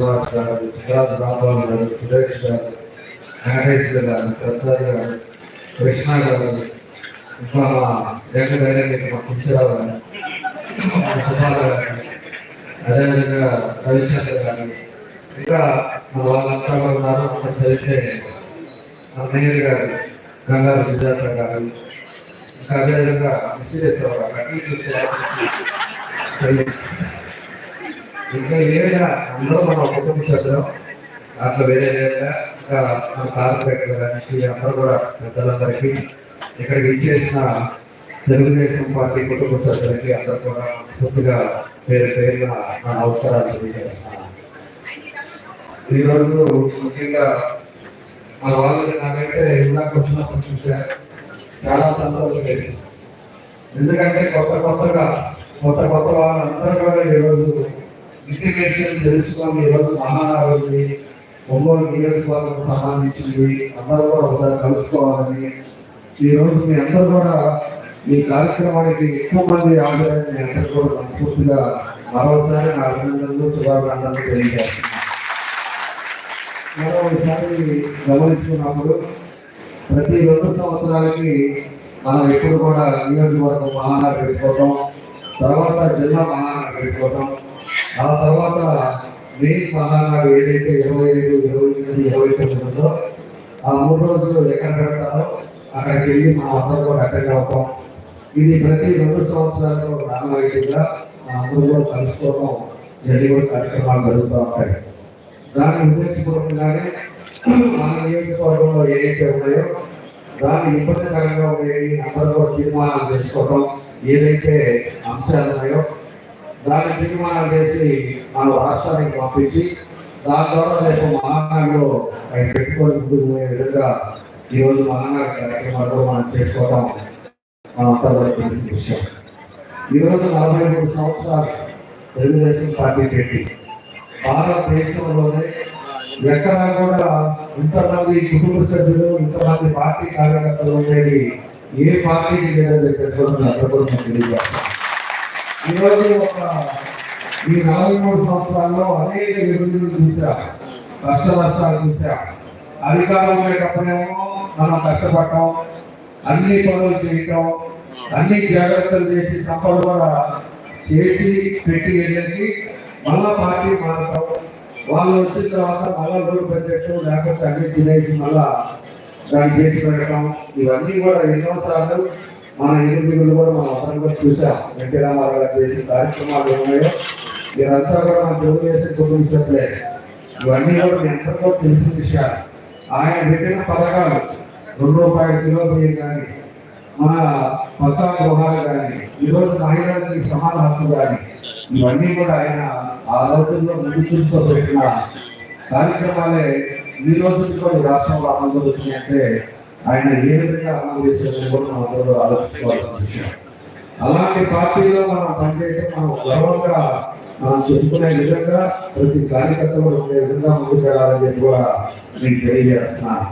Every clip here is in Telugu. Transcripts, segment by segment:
శ్రీనివాస్ గారు గుజరాత్ రాంబాబు గారు సురేష్ గారు వెంకటేష్ గారు ప్రసాద్ గారు కృష్ణ గారు ఇంకా మా వెంకటయ్య మా గారు సుమాల గారు అదేవిధంగా రవిశంకర్ గారు ఇంకా మన వాళ్ళంతా ఉన్నారు చదివితే మేయర్ గారు గంగారు సుజాత గారు ఇంకా అదేవిధంగా విశ్వేశ్వర గారు అన్ని చూస్తే ఇంకా ఏదైనా అందరూ మన కుటుంబ సభ్యులు దాంట్లో వేరే ఏదైనా ఇంకా మన కార్పొరేటర్ గారికి అందరూ కూడా పెద్దలందరికీ ఇక్కడికి ఇచ్చేసిన తెలుగుదేశం పార్టీ కుటుంబ సభ్యులకి అందరూ కూడా స్ఫూర్తిగా పేరు పేరున నా నమస్కారాలు తెలియజేస్తున్నాను. ఈరోజు ముఖ్యంగా మన వాళ్ళకి నాకైతే ఇందాక వచ్చినప్పుడు చూశారు చాలా సంతోషం వేసింది. ఎందుకంటే కొత్త కొత్తగా కొత్త కొత్త వాళ్ళందరూ కూడా ఈరోజు ఇంటిగ్రేషన్ తెలుసుకొని ఈరోజు మహానగరి ఒంగోలు నియోజకవర్గం సంబంధించింది. అందరూ కూడా ఒకసారి కలుసుకోవాలని. ఈరోజు మీ అందరూ కూడా ఈ కార్యక్రమానికి ఎక్కువ మంది హాజరైన అందరూ కూడా మనస్ఫూర్తిగా మరోసారి నా అభినందనలు శుభాకాంక్షలు తెలియజేస్తున్నాను. మరోసారి గమనించుకున్నప్పుడు ప్రతి రెండు సంవత్సరాలకి మనం ఎప్పుడు కూడా నియోజకవర్గం మహానగర్ పెట్టుకోవటం తర్వాత జిల్లా మహానగర్ పెట్టుకోవటం ఆ తర్వాత మే మహానాడు ఏదైతే ఇరవై ఐదు ఇరవై ఎనిమిది ఇరవై తొమ్మిది ఉందో ఆ మూడు రోజులు ఎక్కడ పెడతారో అక్కడికి వెళ్ళి మా అందరూ కూడా అటెండ్ అవుతాం. ఇది ప్రతి రెండు సంవత్సరాల్లో రామవైద్యంగా అందరూ కూడా కలుసుకోవడం జరిగిన కార్యక్రమాలు జరుగుతూ ఉంటాయి. దాని ఉద్దేశపూర్వకంగానే మన నియోజకవర్గంలో ఏదైతే ఉన్నాయో దాన్ని ఇబ్బందికరంగా ఉండేవి అందరూ కూడా తీర్మానాలు చేసుకోవడం ఏదైతే అంశాలు ఉన్నాయో దాన్ని తీర్మానం చేసి మన రాష్ట్రానికి పంపించి దాని ద్వారా రేపు మహానాడులో అవి పెట్టుకొని పోయే విధంగా ఈరోజు మహానాడు కార్యక్రమాల్లో మనం చేసుకోవడం మనంతా కూడా విషయం. ఈరోజు నలభై మూడు సంవత్సరాలు తెలుగుదేశం పార్టీ పెట్టి భారతదేశంలోనే ఎక్కడా కూడా ఇంతమంది కుటుంబ సభ్యులు ఇంతమంది పార్టీ కార్యకర్తలు ఉండేది ఏ పార్టీకి లేదని చెప్పేసి అందరూ కూడా ఈరోజు ఒక ఈ నలభై మూడు సంవత్సరాల్లో అనేక విభజనలు చూసా కష్ట నష్టాలు చూసా అధికారం ఉండేటప్పుడేమో మనం కష్టపడటం అన్ని పనులు చేయటం అన్ని జాగ్రత్తలు చేసి సంపద కూడా చేసి పెట్టి వెళ్ళి మళ్ళా పార్టీ మారటం వాళ్ళు వచ్చిన తర్వాత మళ్ళా రోడ్డు పెట్టడం లేకపోతే అన్ని తినేసి మళ్ళా దాన్ని చేసి పెట్టడం ఇవన్నీ కూడా ఎన్నో సార్లు మన ఎనిమిదిగులు కూడా మనం అందరం కూడా చూసాం. ఎన్టీ రామారావు గారు చేసిన కార్యక్రమాలు ఉన్నాయో మీరంతా కూడా మన చేసే కుటుంబే ఇవన్నీ కూడా మీ అందరికీ తెలిసిన విషయాలు. ఆయన పెట్టిన పథకాలు రెండు రూపాయల కిలో బియ్యం కానీ మన పక్కా గృహాలు కానీ ఈరోజు మహిళలకి సమాన హక్కు కానీ ఇవన్నీ కూడా ఆయన ఆ రోజుల్లో ముందు చూస్తూ పెట్టిన కార్యక్రమాలే. ఈ రోజు కూడా రాష్ట్రంలో అమలు జరుగుతున్నాయంటే ఆయన ఏ విధంగా అమలు చేశారని కూడా మనం అందరూ ఆలోచించుకోవాల్సిన విషయం. అలాంటి పార్టీలో మనం పనిచేయడం మనం గర్వంగా మనం చెప్పుకునే విధంగా ప్రతి కార్యకర్త కూడా ఉండే విధంగా ముందుకు వెళ్ళాలని చెప్పి కూడా నేను తెలియజేస్తున్నాను.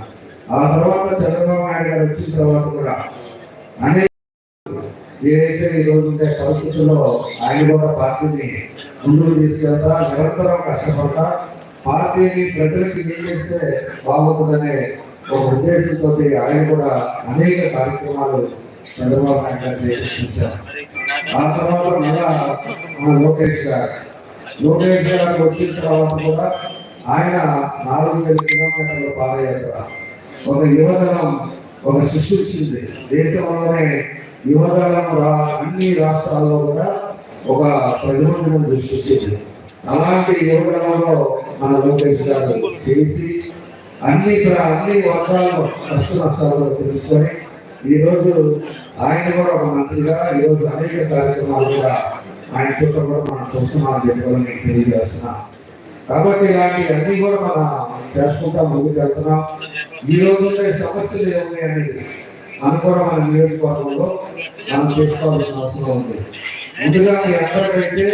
ఆ తర్వాత చంద్రబాబు నాయుడు గారు వచ్చిన తర్వాత కూడా అనేక ఏదైతే ఈరోజు ఉండే పరిస్థితుల్లో ఆయన కూడా పార్టీని ముందుకు తీసుకెళ్తా నిరంతరం కష్టపడతా పార్టీని ప్రజలకు ఏం చేస్తే బాగుంటుందనే ఒక ఉద్దేశంతో ఆయన కూడా అనేక కార్యక్రమాలు చంద్రబాబు నాయుడు ఆ తర్వాత మళ్ళా మన లోకేష్ గారు. లోకేష్ గారు వచ్చిన తర్వాత కూడా ఆయన నాలుగు వేల కిలోమీటర్ల పాదయాత్ర. ఒక యువదళం ఒక సృష్టించింది దేశంలోనే యువదళం రా అన్ని రాష్ట్రాల్లో కూడా ఒక ప్రజలను సృష్టించింది. అలాంటి యువదళంలో మన లోకేష్ గారు చేసి అన్ని అన్ని వర్గాల్లో కష్ట నష్టాలు తెలుసుకొని ఈరోజు ఆయన కూడా ఒక మంత్రిగా ఈరోజు అనేక కార్యక్రమాలు కూడా ఆయన చుట్టూ కూడా మనం చూస్తున్నామని చెప్పి నేను తెలియజేస్తున్నాను కాబట్టి ఇలాంటి అన్ని కూడా మనం చేసుకుంటా ముందుకు వెళ్తున్నాం. ఈ రోజు సమస్యలు ఏమున్నాయి అనేది మనం కూడా మన నియోజకవర్గంలో మనం చేసుకోవాల్సిన అవసరం ఉంది. ముందుగా మీ అందరికైతే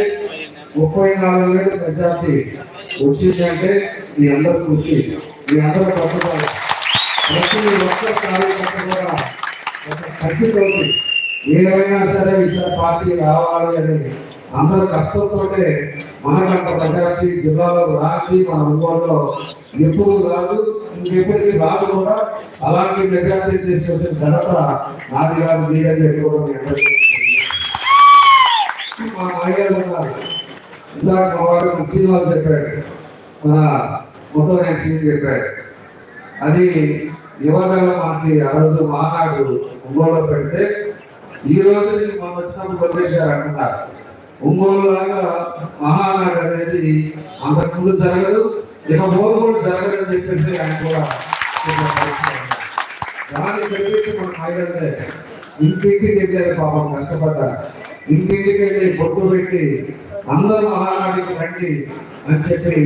ముప్పై నాలుగు వేల మెజార్టీ వచ్చిందంటే మీ అందరూ కృషి మీ అందరూ పట్టుకోవాలి ప్రతి ఒక్క కార్యకర్త కూడా ఒక ఖచ్చితోటి ఏమైనా సరే ఇతర పార్టీ రావాలి అనేది అందరూ కష్టంతోనే మనకంత ప్రజాకి జిల్లాలో రాసి మన ఊళ్ళో ఎప్పుడు రాదు ఇంకెప్పటికీ రాదు కూడా అలాంటి మెజార్టీ తీసుకొచ్చిన ఘనత నాది కాదు మీరే చెప్పుకోవడం మా నాయకులు ఉన్నారు. ఇందాక మా వాడు శ్రీనివాస్ చెప్పాడు. మన ఫోటో నేను తీసి పెట్టాడు అది యువతలో మనకి ఆ రోజు మానాడు ఒంగోలులో పెడితే ఈ రోజు నేను మనం వచ్చినప్పుడు వదిలేశారు అంటున్నారు ఒంగోలు లాగా మహానాడు అనేది అంతకుముందు జరగదు ఇక మూడు కూడా జరగదని చెప్పేసి ఆయన కూడా దాన్ని పెట్టి మన మహిళలే ఇంటింటికి వెళ్ళారు పాపం కష్టపడ్డా ఇంటింటికి వెళ్ళి పొట్టు పెట్టి అందరూ మహానాడికి రండి అని చెప్పి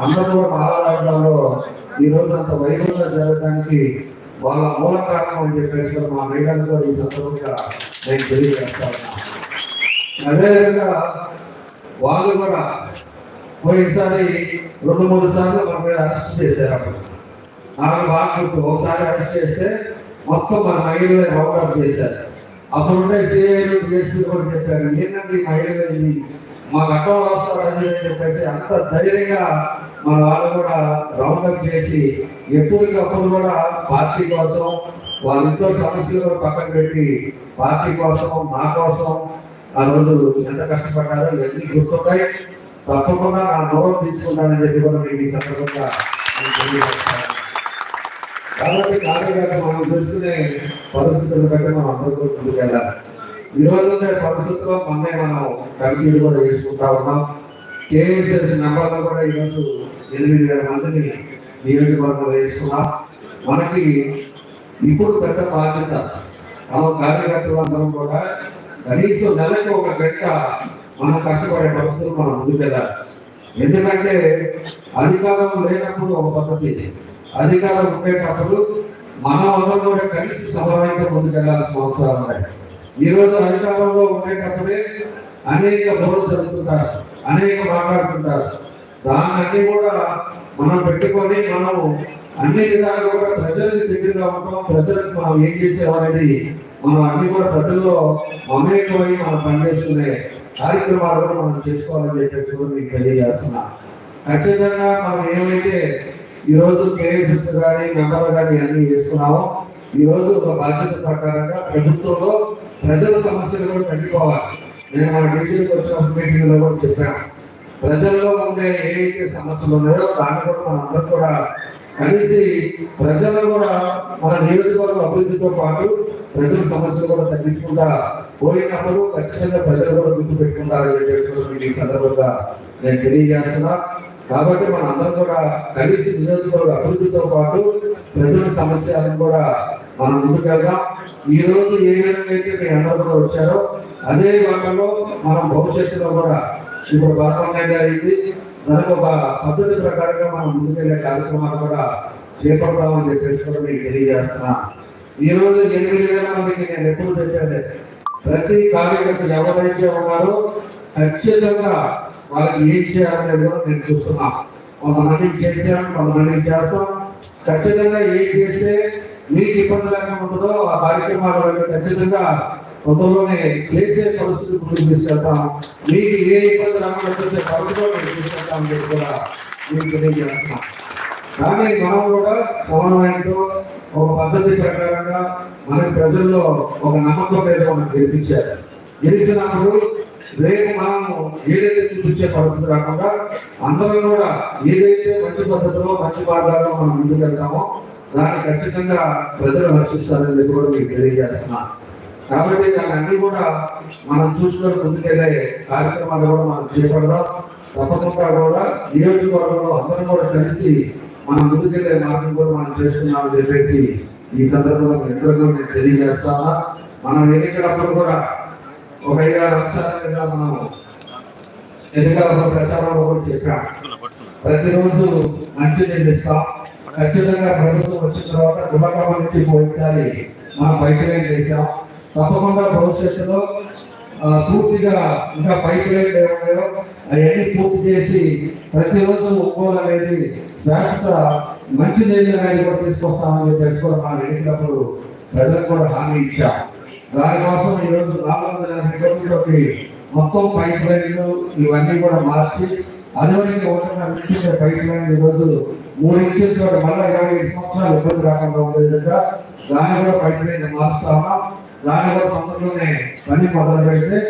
అందరూ కూడా మహారాష్ట్రలో ఈ రోజు అంత వైభవంగా జరగడానికి వాళ్ళ మూల కారణం అని చెప్పేసి మా మహిళలతో ఈ సందర్భంగా నేను తెలియజేస్తా ఉన్నాను అదేవిధంగా వాళ్ళు కూడా పోయినసారి రెండు మూడు సార్లు మన మీద అరెస్ట్ చేశారు. అప్పుడు నాకు బాగా గుర్తు ఒకసారి అరెస్ట్ చేస్తే మొత్తం మన మహిళలు రౌండప్ చేశారు. అప్పుడు ఉండే సిఐలు డిఎస్పీ కూడా చెప్పారు ఏంటంటే ఈ మహిళలు మా గతం వస్తారని చెప్పేసి అంత ధైర్యంగా మన వాళ్ళు కూడా రౌండప్ చేసి ఎప్పటికప్పుడు కూడా పార్టీ కోసం వాళ్ళ సమస్యలు కూడా పక్కన పెట్టి పార్టీ కోసం మా కోసం ఆ రోజు ఎంత కష్టపడ్డారో ఇవన్నీ గుర్తుంటాయి తప్పకుండా నా గౌరవం తీసుకుంటానని చెప్పి కూడా మీకు ఈ సందర్భంగా కాబట్టి కార్యకర్త మనం చూసుకునే పరిస్థితులు బట్టి మనం అందరూ ముందుకెళ్ళాలి. వెళ్ళాలి ఈ పరిస్థితుల్లో మొన్నే మనం కమిటీలు కూడా చేసుకుంటా ఉన్నాం. కేఎస్ఎస్ మెంబర్లు కూడా ఈరోజు ఎనిమిది వేల మందిని నియోజకవర్గంలో వేసుకున్నాం మనకి ఇప్పుడు పెద్ద బాధ్యత మన కార్యకర్తలందరం కూడా కనీసం నెలకి ఒక గంట మనం కష్టపడే పరిస్థితులు మనం ముందుకెళ్ళాలి. ఎందుకంటే అధికారం లేనప్పుడు ఒక పద్ధతి. అధికారం ఉండేటప్పుడు మన వల్ల కూడా కలిసి సమన్వయంతో ముందుకెళ్ళాల్సిన అవసరాలు ఉన్నాయి ఈ రోజు అధికారంలో ఉండేటప్పుడే అనేక బోర్డు జరుగుతుంటారు అనేక మాట్లాడుతుంటారు. దాన్ని కూడా మనం పెట్టుకొని మనము అన్ని విధాలుగా కూడా ప్రజలకు దగ్గరగా ఉంటాం. ప్రజలకు మనం ఏం చేసామనేది మనం అన్ని కూడా ప్రజల్లో మమేకమై మనం పనిచేసుకునే కార్యక్రమాలు కూడా మనం చేసుకోవాలని చెప్పేసి కూడా మీకు తెలియజేస్తున్నా. ఖచ్చితంగా మనం ఏమైతే ఈ రోజు కేఎస్ఎస్ కానీ మెంబర్ కానీ అన్ని చేస్తున్నామో ఈ రోజు ఒక బాధ్యత ప్రకారంగా ప్రభుత్వంలో ప్రజల సమస్యలు కూడా తగ్గిపోవాలి. నేను మన ఢిల్లీకి వచ్చిన మీటింగ్లో కూడా చెప్పాను. ప్రజల్లో ఉండే ఏవైతే సమస్యలు ఉన్నాయో దాన్ని కూడా మనం అందరం కూడా కలిసి ప్రజలు కూడా మన నియోజకవర్గం అభివృద్ధితో పాటు ప్రజల సమస్యలు కూడా తగ్గించుకుంటా పోయినప్పుడు ఖచ్చితంగా ప్రజలు కూడా గుర్తు పెట్టుకుంటారు కూడా ఈ సందర్భంగా నేను తెలియజేస్తున్నా. కాబట్టి మన అందరం కూడా కలిసి నియోజకవర్గ అభివృద్ధితో పాటు ప్రజల సమస్యలను కూడా మనం ముందుకెళ్దాం ఈ రోజు ఏ విధంగా అయితే మీ అందరూ కూడా వచ్చారో అదే వాళ్ళలో మనం భవిష్యత్తులో కూడా ఇప్పుడు బలవంతంగా జరిగింది దానికి ఒక పద్ధతి ప్రకారంగా మనం ముందుకెళ్ళే కార్యక్రమాలు కూడా చేపడతామని చెప్పేసి కూడా మీకు తెలియజేస్తున్నాను ఈ రోజు ఎనిమిది మీకు నేను ఎప్పుడు చెప్పాను? ప్రతి కార్యకర్త ఎవరైతే ఉన్నారో ఖచ్చితంగా వాళ్ళకి ఏం చేయాలనేది కూడా నేను చూస్తున్నాను కొంతమందికి చేసాం కొంతమందికి చేస్తాం. ఖచ్చితంగా ఏం చేస్తే నీకు ఇబ్బంది లేకుండా ఉంటుందో ఆ కార్యక్రమాల వల్ల ఖచ్చితంగా తొందరలోనే చేసే పరిస్థితి ముందుకు తీసుకెళ్తాం. మీకు ఏ ఇబ్బంది రాకుండా చూసే పరిస్థితిలో మేము తీసుకెళ్తామని చెప్పి కూడా మీకు తెలియజేస్తున్నాం. కానీ మనం కూడా సమన్వయంతో ఒక పద్ధతి ప్రకారంగా మన ప్రజల్లో ఒక నమ్మకం మీద మనం గెలిపించారు గెలిచినప్పుడు రేపు మనము ఏదైతే చూపించే పరిస్థితి రాకుండా అందరం కూడా ఏదైతే మంచి పద్ధతిలో మంచి మార్గాల్లో మనం ముందుకెళ్తామో దాన్ని ఖచ్చితంగా ప్రజలు రక్షిస్తారని చెప్పి కూడా మీకు తెలియజేస్తున్నా. కాబట్టి దాన్ని అన్ని కూడా మనం చూసుకొని ముందుకెళ్ళే కార్యక్రమాలు కూడా మనం చేపడదాం. తప్పకుండా కూడా నియోజకవర్గంలో అందరం కూడా కలిసి మనం ముందుకెళ్ళే మార్గం కూడా మనం చేసుకున్నామని చెప్పేసి ఈ సందర్భంలో మీ నేను తెలియజేస్తానా. మనం ఎన్నికలప్పుడు కూడా ఒక ఐదారు అంశాల మనం ఎన్నికల ప్రచారంలో కూడా చెప్పాం. ప్రతిరోజు మంచి నిలుస్తాం ఖచ్చితంగా ప్రభుత్వం వచ్చిన తర్వాత గుణక్రమం నుంచి పోయినసారి మనం బయటనే చేశాం. తప్పకుండా భవిష్యత్తులో పూర్తిగా ఇంకా పైకి ఏమన్నాయో అవన్నీ పూర్తి చేసి ప్రతిరోజు ఒక్కోలు అనేది శాస్త్ర మంచి నీళ్ళు అనేది కూడా తీసుకొస్తామని చెప్పేసి కూడా మనం వెళ్ళినప్పుడు ప్రజలకు కూడా హామీ ఇచ్చాం. దానికోసం ఈరోజు నాలుగు వందల ఎనభై కోట్లతోటి మొత్తం పైప్ లైన్లు ఇవన్నీ కూడా మార్చి అదేవిధంగా ఒకటిన్నర ఇంచుల పైప్ లైన్ ఈరోజు మూడు ఇంచెస్ కూడా మళ్ళీ ఇరవై ఐదు సంవత్సరాలు ఇబ్బంది రాకుండా ఉండే విధంగా దాన్ని కూడా పైపులైన్ మారుస్తామా దాన్ని కూడా తొందరలోనే పని మొదలు పెడితే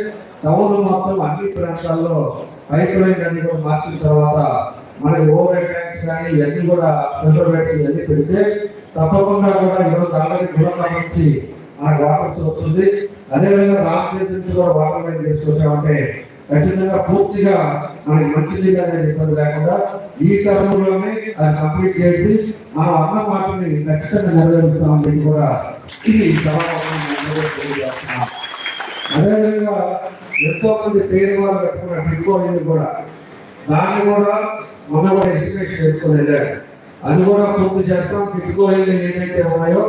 టౌన్ మొత్తం అన్ని ప్రాంతాల్లో పైప్ లైన్ అన్ని కూడా మార్చిన తర్వాత మనకి ఓవర్ హెడ్ ట్యాంక్స్ కానీ ఇవన్నీ కూడా ఫిల్టర్ బ్యాగ్స్ ఇవన్నీ పెడితే తప్పకుండా కూడా ఈరోజు ఆల్రెడీ గుణం నుంచి మనకు వాటర్ వస్తుంది అదేవిధంగా రామదేశ్ నుంచి కూడా వాటర్ లైన్ తీసుకొచ్చామంటే ఖచ్చితంగా పూర్తిగా మనకి మంచిది అనేది ఇబ్బంది లేకుండా ఈ తరంలోనే అది కంప్లీట్ చేసి మనం అన్న మాటని ఖచ్చితంగా నెరవేరుస్తామని కూడా ఈ అదేవిధంగా ఎంతో మంది పేరు వాళ్ళు పెట్టుకున్న ట్రిప్ కూడా దాన్ని కూడా మొన్న కూడా ఎస్టిమేట్ చేసుకుని వెళ్ళారు అది కూడా పూర్తి చేస్తాం. టిట్కోయిలు ఏదైతే ఉన్నాయో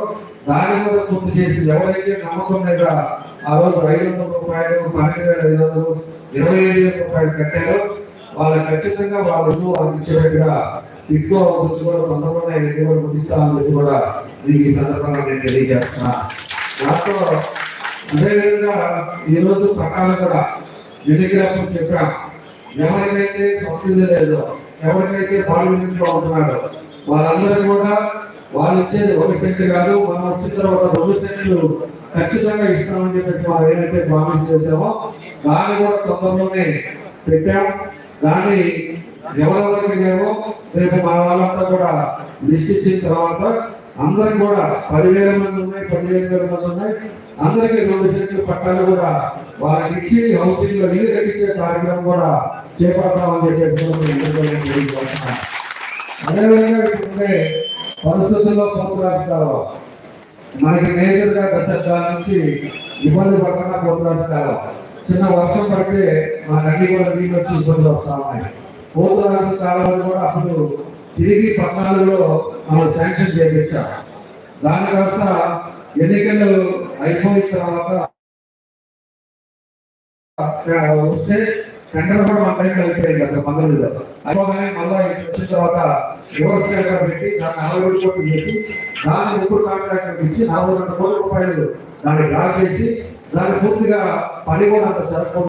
దాన్ని కూడా పూర్తి చేసి ఎవరైతే నమ్మకం లేదా ఆ రోజు ఐదు వందల రూపాయలు పన్నెండు వేల ఐదు వందలు ఇరవై ఐదు వేల రూపాయలు కట్టారు. వాళ్ళు ఖచ్చితంగా వాళ్ళు ఇల్లు వాళ్ళకి ఇచ్చేట్టుగా టిట్కో హౌసెస్ కూడా తొందరలోనే ఎన్ని కూడా ముగిస్తామని చెప్పి కూడా మీకు ఈ సందర్భంగా నేను తెలియజేస్తున్నా. దాంతో అదేవిధంగా ఈరోజు రోజు పట్టాలు కూడా ఎన్నికలప్పుడు చెప్పాం. ఎవరికైతే సబ్సిడీ లేదో ఎవరికైతే పార్లమెంట్లో ఉంటున్నారో వాళ్ళందరూ కూడా వాళ్ళు ఇచ్చేది ఒక సెంట్ కాదు మనం వచ్చిన తర్వాత రెండు సెంట్లు ఖచ్చితంగా ఇస్తామని చెప్పేసి మనం ఏదైతే ప్రామిస్ చేసామో దాన్ని కూడా తొందరలోనే పెట్టాం దాన్ని ఎవరెవరికి లేవో రేపు మా వాళ్ళంతా కూడా లిస్ట్ ఇచ్చిన తర్వాత అందరికి కూడా పదివేల మంది ఉన్నాయి పదిహేను వేల మంది ఉన్నాయి. అందరికీ రెండు సెంట్లు పట్టాలు కూడా వారికి ఇచ్చి హౌసింగ్లో నీరు కట్టించే కార్యక్రమం కూడా చేపడతామని చెప్పేసి అదేవిధంగా ఇప్పుడుండే పరిస్థితుల్లో పంపు రాష్ట్రాలు మనకి మేజర్గా దశాబ్దాల నుంచి ఇబ్బంది పడకుండా కొత్త రాష్ట్రాలు చిన్న వర్షం పడితే మా నది కూడా నీళ్ళు వచ్చి ఇబ్బందులు వస్తా ఉన్నాయి. పోతు రాష్ట్ర కాలంలో కూడా అప్పుడు తిరిగి పద్నాలుగులో మనం శాంక్షన్ చేయించాం దాని కాస్త ఎన్నికలు అయిపోయిన తర్వాత వస్తే టెండర్ కూడా మన టైంలో అయిపోయింది గత పంతొమ్మిదిలో. అయిపోగానే మళ్ళీ వచ్చిన తర్వాత వ్యవస్థ పెట్టి దాన్ని నలభై కోట్లు చేసి దాన్ని ముగ్గురు కాంట్రాక్టర్ ఇచ్చి నాలుగు వందల కోట్ల రూపాయలు దాన్ని డ్రా చేసి దాన్ని పూర్తిగా పని కూడా అంత జరగకుండా